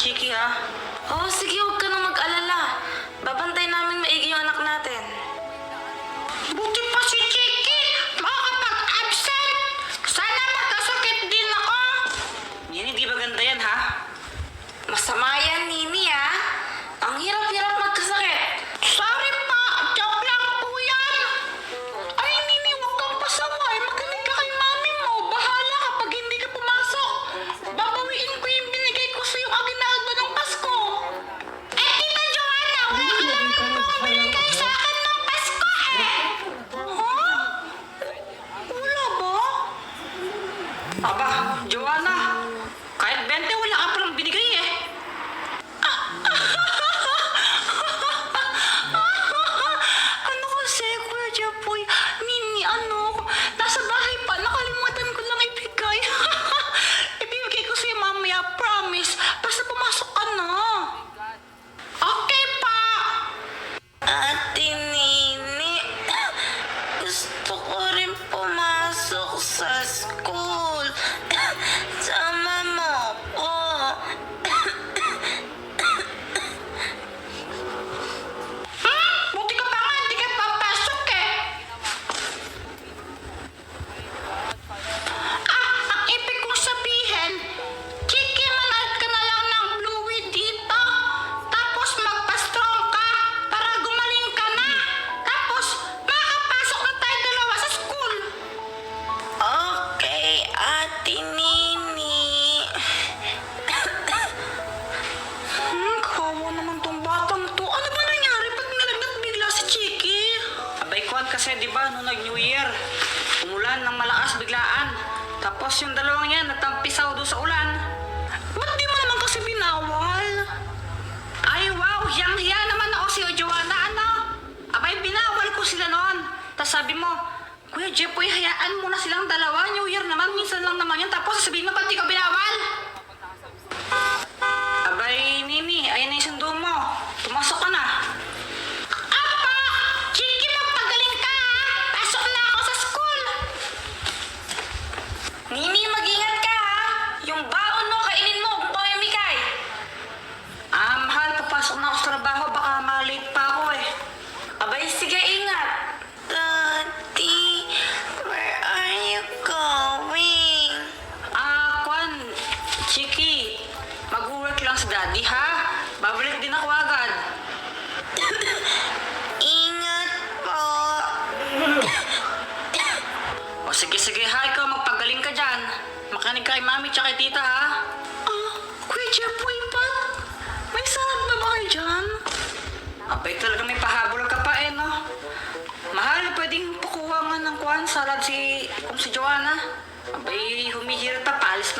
聞きや。ああ、の Hello. pa nung nag-New Year. Umulan ng malakas biglaan. Tapos yung dalawang yan natampisaw doon sa ulan. Ba't di mo naman kasi binawal? Ay wow, yang hiya naman ako si Joanna, ano? Abay, binawal ko sila noon. Tapos sabi mo, Kuya Jepoy, hayaan mo na silang dalawa. New Year naman, minsan lang naman yun. Tapos sasabihin mo, ba't di ka binawal? Makinig kay mami tsaka kay tita ha. Ah, uh, Kuya Jeff, wait pa. May sarap na ba kayo dyan? Abay talaga may pahabol ka pa eh, no? Mahal, pwedeng pakuha nga ng kuhan, salad si, kung si Joanna. Abay, humihirata, paalis na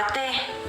ate.